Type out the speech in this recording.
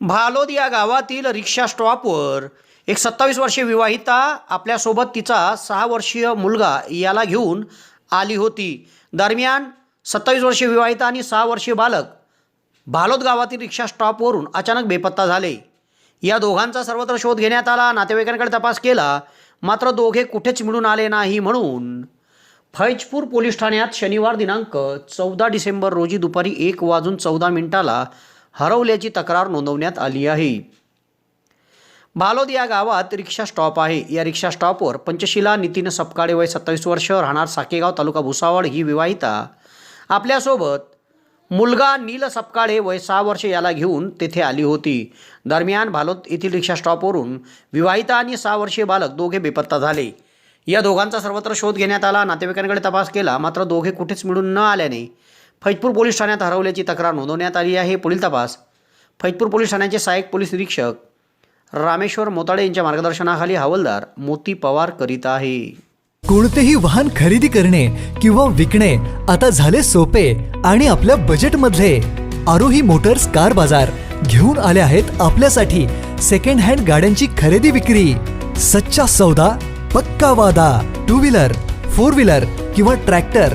भालोद या गावातील रिक्षा स्टॉपवर एक सत्तावीस वर्षीय विवाहिता आपल्यासोबत तिचा सहा वर्षीय मुलगा याला घेऊन आली होती. दरम्यान सत्तावीस वर्षीय विवाहिता आणि सहा वर्षीय बालक भालोद गावातील रिक्षा स्टॉपवरून अचानक बेपत्ता झाले. या दोघांचा सर्वत्र शोध घेण्यात आला. नातेवाईकांकडे तपास केला. मात्र दोघे कुठेच मिळून आले नाही म्हणून फैजपूर पोलीस ठाण्यात शनिवार दिनांक चौदा डिसेंबर रोजी दुपारी एक वाजून चौदा मिनिटाला हरवल्याची तक्रार नोंदवण्यात आली आहे. भालोद या गावात रिक्षा स्टॉप आहे. या रिक्षा स्टॉपवर पंचशिला नितीन सपकाळे वय सत्तावीस वर्ष राहणार साकेगाव तालुका भुसावळ ही विवाहिता. आपल्यासोबत मुलगा नील सपकाळे वय सहा वर्ष याला घेऊन तेथे आली होती. दरम्यान भालोद येथील रिक्षा स्टॉपवरून विवाहिता आणि सहा वर्षीय बालक दोघे बेपत्ता झाले. या दोघांचा सर्वत्र शोध घेण्यात आला. नातेवाईकांकडे तपास केला. मात्र दोघे कुठेच मिळून न आल्याने फैजपूर पोलीस ठाण्यात हरवल्याची तक्रार नोंदवण्यात आली आहे. पुढील तपास. फैजपूर पोलीस ठाण्याचे सहाय्यक पोलीस निरीक्षक रामेश्वर मोताडे यांच्या मार्गदर्शनाखाली हवालदार मोती पवार करीत आहे. कोणतेही वाहन खरेदी करणे किंवा विकणे आता झाले सोपे आणि आपल्या बजेटमधले आरोही मोटर्स कार बाजार घेऊन आले आहेत आपल्यासाठी सेकंड हँड गाड्यांची खरेदी विक्री. सच्चा सौदा पक्का वादा टू व्हीलर फोर व्हीलर किंवा ट्रॅक्टर